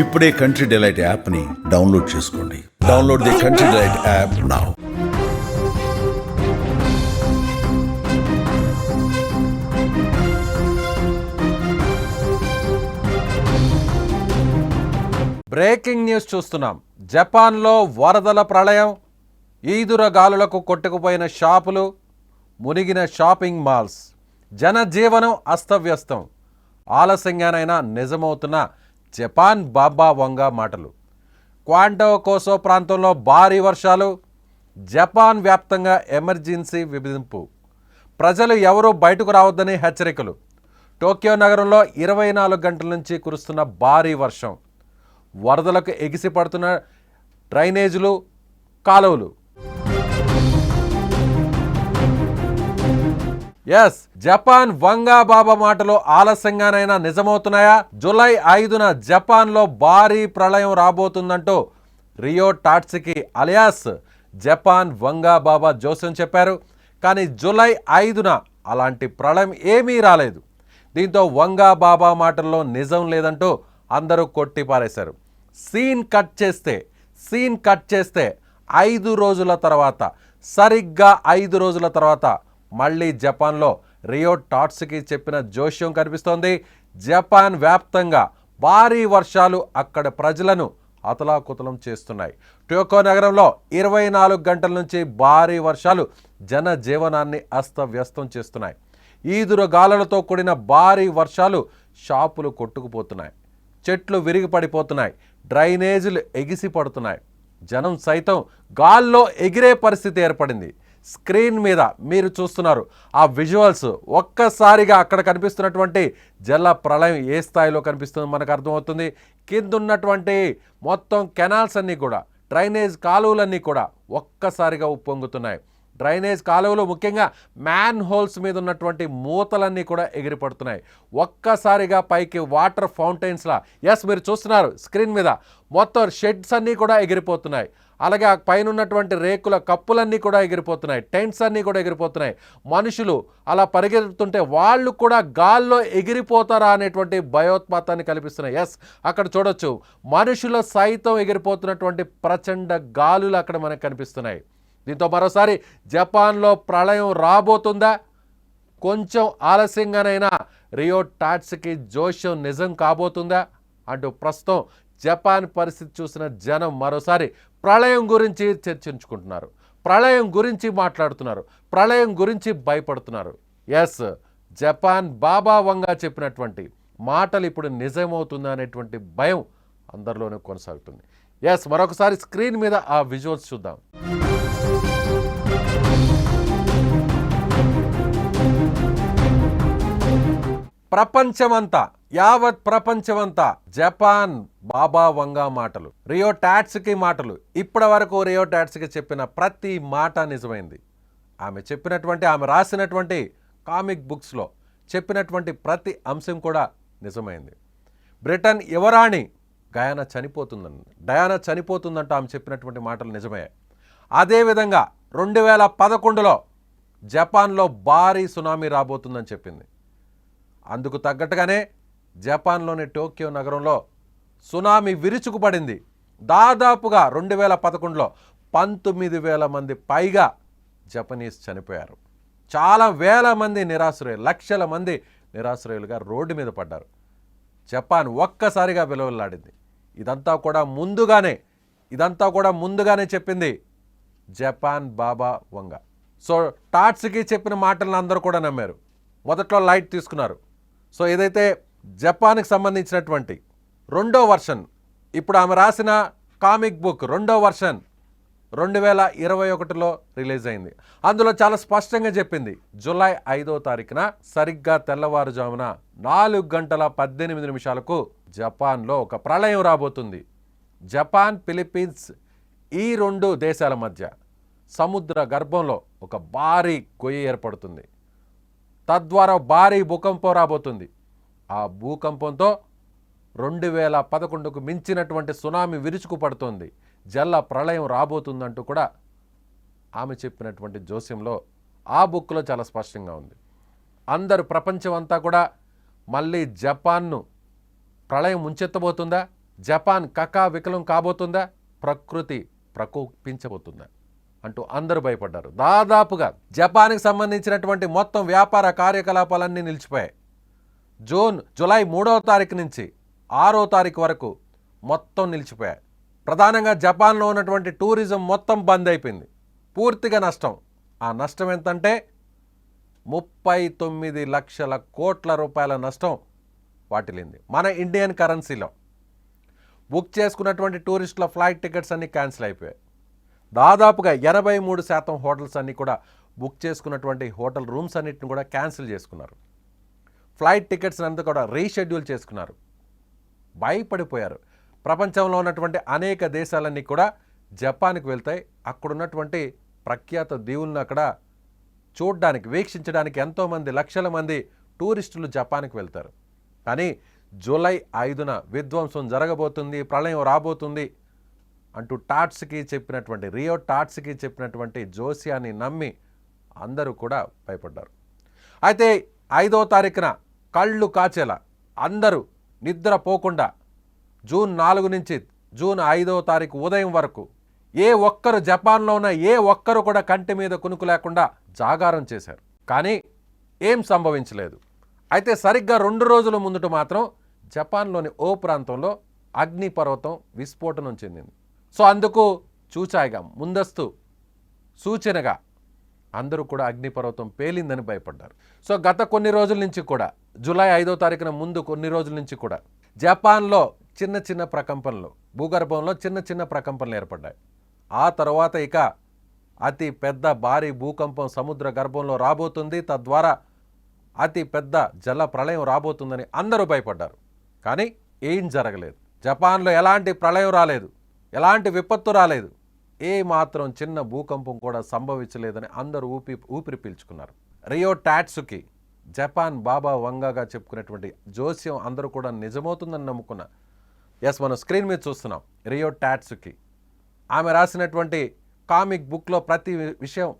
ఇప్పుడే country delight యాప్ని download చేసుకోండి. Download the country delight app now breaking news చూస్తున్నాం. జపాన్లో వరదల ప్రళయం ఈదుర గాలులకు కొట్టుకుపోయిన షాపులు మునిగిన షాపింగ్ మాల్స్. జనజీవనం అస్తవ్యస్తం. ఆలస్యంగానైనా నిజమవుతున్న జపాన్ బాబా వంగ మాటలు. క్వాంటో కోసో ప్రాంతంలో భారీ వర్షాలు జపాన్ వ్యాప్తంగా ఎమర్జెన్సీ విధింపు. ప్రజలు ఎవరూ బయటకు రావద్దని హెచ్చరికలు. టోక్యో నగరంలో ఇరవై నాలుగు గంటల నుంచి కురుస్తున్న భారీ వర్షం. వరదలకు ఎగిసిపడుతున్న డ్రైనేజీలు కాలువలు. ఎస్ జపాన్ వంగా బాబా మాటలు ఆలస్యంగానైనా నిజమవుతున్నాయా? జులై ఐదున జపాన్లో భారీ ప్రళయం రాబోతుందంటూ Ryo Tatsuki alias Japan Vanga Baba జోస్యం చెప్పారు. కానీ జులై ఐదున అలాంటి ప్రళయం ఏమీ రాలేదు. దీంతో వంగా బాబా మాటల్లో నిజం లేదంటూ అందరూ కొట్టి పారేశారు సీన్ కట్ చేస్తే సీన్ కట్ చేస్తే ఐదు రోజుల తర్వాత సరిగ్గా ఐదు రోజుల తర్వాత మళ్ళీ జపాన్లో రియో టాట్స్కి చెప్పిన జోష్యం కనిపిస్తోంది. జపాన్ వ్యాప్తంగా భారీ వర్షాలు అక్కడ ప్రజలను అతలాకుతలం చేస్తున్నాయి. టోకో నగరంలో ఇరవై నాలుగు గంటల నుంచి భారీ వర్షాలు జనజీవనాన్ని అస్తవ్యస్తం చేస్తున్నాయి. ఈదురు గాలులతో కూడిన భారీ వర్షాలు షాపులు కొట్టుకుపోతున్నాయి. చెట్లు విరిగి పడిపోతున్నాయి డ్రైనేజీలు ఎగిసి పడుతున్నాయి జనం సైతం గాల్లో ఎగిరే పరిస్థితి ఏర్పడింది. స్క్రీన్ మీద మీరు చూస్తున్నారు ఆ విజువల్స్ ఒక్కసారిగా అక్కడ కనిపిస్తున్నటువంటి జల ప్రళయం ఏ స్థాయిలో కనిపిస్తుందో మనకు అర్థమవుతుంది. కింద ఉన్నటువంటి మొత్తం కెనాల్స్ అన్నీ కూడా డ్రైనేజ్ కాలువలన్నీ కూడా ఒక్కసారిగా ఉప్పొంగుతున్నాయి. డ్రైనేజ్ కాలువలు ముఖ్యంగా మ్యాన్ హోల్స్ మీద ఉన్నటువంటి మూతలన్నీ కూడా ఎగిరిపడుతున్నాయి. ఒక్కసారిగా పైకి వాటర్ ఫౌంటైన్స్లా. ఎస్ మీరు చూస్తున్నారు స్క్రీన్ మీద. మొత్తం షెడ్స్ అన్నీ కూడా ఎగిరిపోతున్నాయి. అలాగే ఆ పైన ఉన్నటువంటి రేకుల కప్పులన్నీ కూడా ఎగిరిపోతున్నాయి. టెంట్స్ అన్నీ కూడా ఎగిరిపోతున్నాయి. మనుషులు అలా పరిగెత్తుతుంటే వాళ్ళు కూడా గాల్లో ఎగిరిపోతారా అనేటువంటి భయోత్పాతాన్ని కల్పిస్తున్నాయి. ఎస్ అక్కడ చూడొచ్చు. మనుషుల సైతం ఎగిరిపోతున్నటువంటి ప్రచండ గాలులు అక్కడ మనకు కనిపిస్తున్నాయి. దీంతో మరోసారి జపాన్లో ప్రళయం రాబోతుందా? కొంచెం ఆలస్యంగానైనా రియో టాట్స్కి జోష్యం నిజం కాబోతుందా? అంటూ ప్రస్తుతం జపాన్ పరిస్థితి చూసిన జనం మరోసారి ప్రళయం గురించి చర్చించుకుంటున్నారు. ప్రళయం గురించి మాట్లాడుతున్నారు. ప్రళయం గురించి భయపడుతున్నారు. ఎస్ జపాన్ బాబా వంగా చెప్పినటువంటి మాటలు ఇప్పుడు నిజమవుతుందా అనేటువంటి భయం అందరిలోనే కొనసాగుతుంది. ఎస్ మరొకసారి స్క్రీన్ మీద ఆ విజువల్స్ చూద్దాం. ప్రపంచమంతా యావత్ ప్రపంచమంతా జపాన్ బాబా వంగా మాటలు రియో టాట్స్కి మాటలు. ఇప్పటి వరకు రియో టాట్స్కి చెప్పిన ప్రతి మాట నిజమైంది. ఆమె చెప్పినటువంటి ఆమె రాసినటువంటి కామిక్ బుక్స్లో చెప్పినటువంటి ప్రతి అంశం కూడా నిజమైంది. బ్రిటన్ యువరాణి గయానా చనిపోతుందని డయానా చనిపోతుందంట ఆమె చెప్పినటువంటి మాటలు నిజమే అదేవిధంగా రెండు వేల పదకొండులో జపాన్లో భారీ సునామీ రాబోతుందని చెప్పింది. అందుకు తగ్గట్టుగానే జపాన్లోని టోక్యో నగరంలో సునామీ విరుచుకుపడింది. దాదాపుగా రెండు వేల పదకొండులో పంతొమ్మిది వేల మంది పైగా జపనీస్ చనిపోయారు. చాలా వేల మంది నిరాశ్రయులు లక్షల మంది నిరాశ్రయులుగా రోడ్డు మీద పడ్డారు. జపాన్ ఒక్కసారిగా విలువలాడింది ఇదంతా కూడా ముందుగానే ఇదంతా కూడా ముందుగానే చెప్పింది జపాన్ బాబా వంగ. సో టాట్స్కి చెప్పిన మాటలను అందరూ కూడా నమ్మారు. మొదట్లో లైట్ తీసుకున్నారు. సో ఏదైతే జపాన్కి సంబంధించినటువంటి రెండో వర్షన్ ఇప్పుడు ఆమె రాసిన కామిక్ బుక్ రెండో వర్షన్ రెండు వేల ఇరవై ఒకటిలో రిలీజ్ అయింది. అందులో చాలా స్పష్టంగా చెప్పింది జూలై ఐదో తారీఖున సరిగ్గా తెల్లవారుజామున నాలుగు గంటల పద్దెనిమిది నిమిషాలకు జపాన్లో ఒక ప్రళయం రాబోతుంది. జపాన్ ఫిలిప్పీన్స్ ఈ రెండు దేశాల మధ్య సముద్ర గర్భంలో ఒక భారీ గొయ్యి ఏర్పడుతుంది. తద్వారా భారీ భూకంపం రాబోతుంది. ఆ భూకంపంతో రెండు వేల పదకొండుకు మించినటువంటి సునామీ విరుచుకు పడుతుంది జల్ల ప్రళయం రాబోతుందంటూ కూడా ఆమె చెప్పినటువంటి జోస్యంలో ఆ బుక్లో చాలా స్పష్టంగా ఉంది. అందరు ప్రపంచం అంతా కూడా మళ్ళీ జపాన్ను ప్రళయం ముంచెత్తబోతుందా? జపాన్ కకా వికలం కాబోతుందా? ప్రకృతి ప్రకోపించబోతుందా? అంటూ అందరూ భయపడ్డారు. దాదాపుగా జపాన్కి సంబంధించినటువంటి మొత్తం వ్యాపార కార్యకలాపాలన్నీ నిలిచిపోయాయి. జూన్ జూలై మూడవ తారీఖు నుంచి ఆరో తారీఖు వరకు మొత్తం నిలిచిపోయాయి. ప్రధానంగా జపాన్లో ఉన్నటువంటి టూరిజం మొత్తం బంద్ అయిపోయింది. పూర్తిగా నష్టం. ఆ నష్టం ఎంతంటే ముప్పై తొమ్మిది లక్షల కోట్ల రూపాయల నష్టం వాటిల్లింది. మన ఇండియన్ కరెన్సీలో. బుక్ చేసుకున్నటువంటి టూరిస్టుల ఫ్లైట్ టికెట్స్ అన్నీ క్యాన్సిల్ అయిపోయాయి. దాదాపుగా ఎనభై మూడు శాతం హోటల్స్ అన్నీ కూడా బుక్ చేసుకున్నటువంటి హోటల్ రూమ్స్ అన్నిటిని కూడా క్యాన్సిల్ చేసుకున్నారు. ఫ్లైట్ టికెట్స్ అంతా కూడా రీషెడ్యూల్ చేసుకున్నారు. భయపడిపోయారు. ప్రపంచంలో ఉన్నటువంటి అనేక దేశాలన్నీ కూడా జపాన్కి వెళ్తాయి. అక్కడున్నటువంటి ప్రఖ్యాత దీవులను అక్కడ చూడడానికి వీక్షించడానికి ఎంతోమంది లక్షల మంది టూరిస్టులు జపాన్కి వెళ్తారు. కానీ జూలై ఐదున విధ్వంసం జరగబోతుంది ప్రళయం రాబోతుంది. అంటూ టాట్స్కి చెప్పినటువంటి రియో టాట్స్కి చెప్పినటువంటి జోసియాని నమ్మి అందరూ కూడా భయపడ్డారు. అయితే ఐదో తారీఖున కళ్ళు కాచేలా అందరూ నిద్ర పోకుండా జూన్ నాలుగు నుంచి జూన్ ఐదవ తారీఖు ఉదయం వరకు ఏ ఒక్కరు జపాన్లో ఉన్న ఏ ఒక్కరు కూడా కంటి మీద కునుకు లేకుండా జాగారం చేశారు. కానీ ఏం సంభవించలేదు. అయితే సరిగ్గా రెండు రోజుల ముందుట మాత్రం జపాన్లోని ఓ ప్రాంతంలో అగ్నిపర్వతం విస్ఫోటనం చెందింది. సో అందుకు చూచాయిగా ముందస్తు సూచనగా అందరూ కూడా అగ్నిపర్వతం పేలిందని భయపడ్డారు. సో గత కొన్ని రోజుల నుంచి కూడా జూలై ఐదో తారీఖున ముందు కొన్ని రోజుల నుంచి కూడా జపాన్లో చిన్న చిన్న ప్రకంపనలు భూగర్భంలో చిన్న చిన్న ప్రకంపనలు ఏర్పడ్డాయి. ఆ తర్వాత ఇక అతి పెద్ద భారీ భూకంపం సముద్ర గర్భంలో రాబోతుంది. తద్వారా అతి పెద్ద జల ప్రళయం రాబోతుందని అందరూ భయపడ్డారు. కానీ ఏం జరగలేదు. జపాన్లో ఎలాంటి ప్రళయం రాలేదు. ఎలాంటి విపత్తు రాలేదు. ఏ మాత్రం చిన్న భూకంపం కూడా సంభవించలేదని అందరూ ఊపి ఊపిరి పీల్చుకున్నారు. రియో టాట్సుకి జపాన్ బాబా వంగాగా చెప్పుకునేటువంటి జోస్యం అందరూ కూడా నిజమవుతుందని నమ్ముకున్న ఎస్ మనం స్క్రీన్ మీద చూస్తున్నాం. రియో టాట్సుకి ఆమె రాసినటువంటి కామిక్ బుక్లో ప్రతి విషయం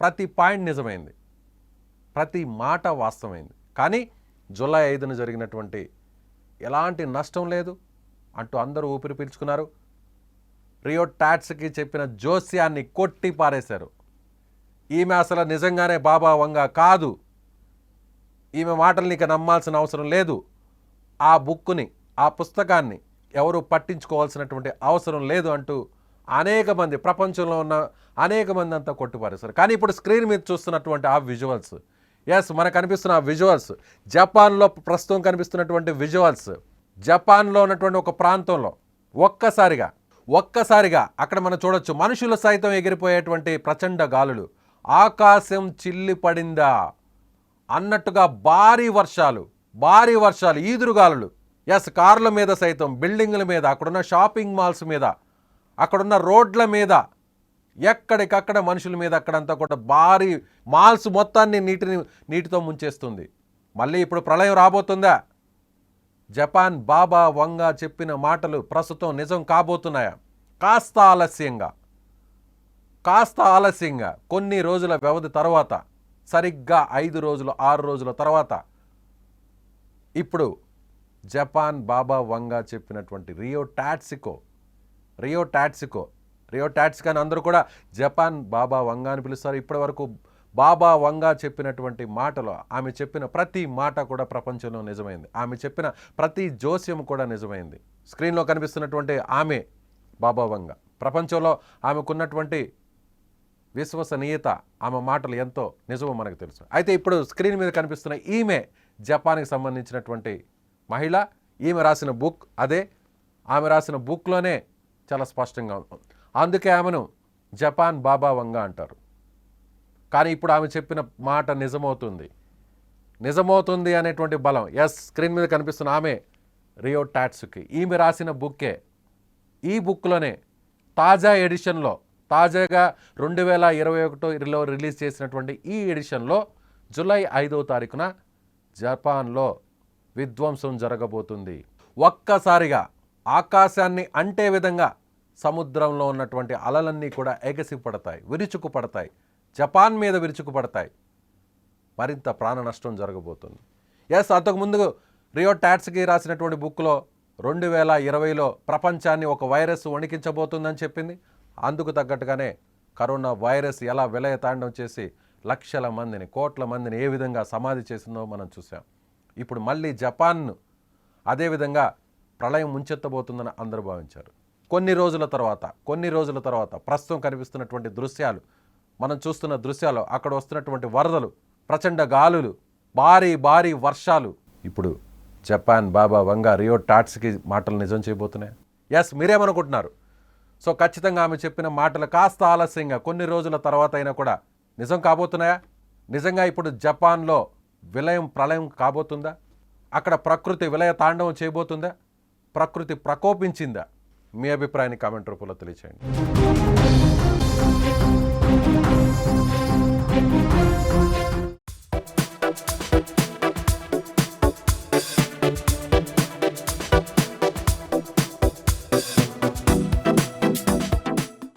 ప్రతి పాయింట్ నిజమైంది. ప్రతి మాట వాస్తవమైంది. కానీ జూలై ఐదున జరిగినటువంటి ఎలాంటి నష్టం లేదు అంటూ అందరూ ఊపిరి పీల్చుకున్నారు. రియో టాట్స్కి చెప్పిన జోస్యాన్ని కొట్టి పారేశారు. ఈమె అసలు నిజంగానే బాబా వంగ కాదు. ఈమె మాటల్ని ఇక నమ్మాల్సిన అవసరం లేదు. ఆ బుక్కుని ఆ పుస్తకాన్ని ఎవరు పట్టించుకోవాల్సినటువంటి అవసరం లేదు అంటూ అనేక మంది ప్రపంచంలో ఉన్న అనేక మంది అంతా కొట్టిపారేశారు. కానీ ఇప్పుడు స్క్రీన్ మీద చూస్తున్నటువంటి ఆ విజువల్స్ ఎస్ మనకు కనిపిస్తున్న ఆ విజువల్స్ జపాన్లో ప్రస్తుతం కనిపిస్తున్నటువంటి విజువల్స్ జపాన్లో ఉన్నటువంటి ఒక ప్రాంతంలో ఒక్కసారిగా ఒక్కసారిగా అక్కడ మనం చూడొచ్చు మనుషులు సైతం ఎగిరిపోయేటువంటి ప్రచండ గాలులు. ఆకాశం చిల్లి పడిందా? అన్నట్టుగా భారీ వర్షాలు భారీ వర్షాలు ఈదురుగాలులు ఎస్ కార్ల మీద సైతం బిల్డింగ్ల మీద అక్కడున్న షాపింగ్ మాల్స్ మీద అక్కడున్న రోడ్ల మీద. ఎక్కడికక్కడ మనుషుల మీద అక్కడంతా కూడా భారీ మాల్స్ మొత్తాన్ని నీటిని నీటితో ముంచేస్తుంది. మళ్ళీ ఇప్పుడు ప్రళయం రాబోతుందా? జపాన్ బాబా వంగా చెప్పిన మాటలు ప్రస్తుతం నిజం కాబోతున్నాయా? కాస్త ఆలస్యంగా. కాస్త ఆలస్యంగా. కొన్ని రోజుల వ్యవధి తర్వాత. సరిగ్గా ఐదు రోజులు ఆరు రోజుల తర్వాత. ఇప్పుడు జపాన్ బాబా వంగా చెప్పినటువంటి Ryo Tatsuki. Ryo Tatsuki. Ryo Tatsuki అని అందరూ కూడా జపాన్ బాబా వంగా అని పిలుస్తారు. ఇప్పటి వరకు బాబా వంగా చెప్పినటువంటి మాటలు ఆమె చెప్పిన ప్రతి మాట కూడా ప్రపంచంలో నిజమైంది. ఆమె చెప్పిన ప్రతి జోస్యం కూడా నిజమైంది. స్క్రీన్లో కనిపిస్తున్నటువంటి ఆమె బాబా వంగ. ప్రపంచంలో ఆమెకున్నటువంటి విశ్వసనీయత ఆమె మాటలు ఎంతో నిజమో మనకు తెలుసు. అయితే ఇప్పుడు స్క్రీన్ మీద కనిపిస్తున్న ఈమె జపాన్కి సంబంధించినటువంటి మహిళ ఈమె రాసిన బుక్ అదే. ఆమె రాసిన బుక్లోనే చాలా స్పష్టంగా ఉంది. అందుకే ఆమెను జపాన్ బాబా వంగ అంటారు. కానీ ఇప్పుడు ఆమె చెప్పిన మాట నిజమవుతుంది. నిజమవుతుంది అనేటువంటి బలం. ఎస్ స్క్రీన్ మీద కనిపిస్తున్న ఆమె రియో టాట్స్కి ఈమె రాసిన బుక్కే. ఈ బుక్లోనే తాజా ఎడిషన్లో తాజాగా రెండు వేల ఇరవై ఒకటిలో రిలీజ్ చేసినటువంటి ఈ ఎడిషన్లో జూలై ఐదో తారీఖున జపాన్లో విధ్వంసం జరగబోతుంది. ఒక్కసారిగా ఆకాశాన్ని అంటే విధంగా సముద్రంలో ఉన్నటువంటి అలలన్నీ కూడా ఎగసి పడతాయి విరుచుకు పడతాయి జపాన్ మీద విరుచుకుపడతాయి. మరింత ప్రాణ నష్టం జరగబోతుంది. ఎస్ అంతకుముందు రియో టాట్స్కి రాసినటువంటి బుక్లో రెండు వేల ఇరవైలో ప్రపంచాన్ని ఒక వైరస్ వణికించబోతుందని చెప్పింది. అందుకు తగ్గట్టుగానే కరోనా వైరస్ ఎలా విలయతాండం చేసి లక్షల మందిని కోట్ల మందిని ఏ విధంగా సమాధి చేసిందో మనం చూసాం ఇప్పుడు మళ్ళీ జపాన్ను అదేవిధంగా ప్రళయం ముంచెత్తబోతుందని అందరూ భావించారు. కొన్ని రోజుల తర్వాత కొన్ని రోజుల తర్వాత ప్రస్తుతం కనిపిస్తున్నటువంటి దృశ్యాలు మనం చూస్తున్న దృశ్యాలు అక్కడ వస్తున్నటువంటి వరదలు ప్రచండ గాలులు భారీ భారీ వర్షాలు. ఇప్పుడు జపాన్ బాబా వంగ రియో టాట్స్కి మాటలు నిజం చేయబోతున్నాయి. ఎస్ మీరేమనుకుంటున్నారు? సో ఖచ్చితంగా ఆమె చెప్పిన మాటలు కాస్త ఆలస్యంగా కొన్ని రోజుల తర్వాత అయినా కూడా నిజం కాబోతున్నాయా? నిజంగా ఇప్పుడు జపాన్లో విలయం ప్రళయం కాబోతుందా? అక్కడ ప్రకృతి విలయ తాండవం చేయబోతుందా? ప్రకృతి ప్రకోపించిందా? మీ అభిప్రాయాన్ని కామెంట్ రూపంలో తెలియచేయండి. Thank you.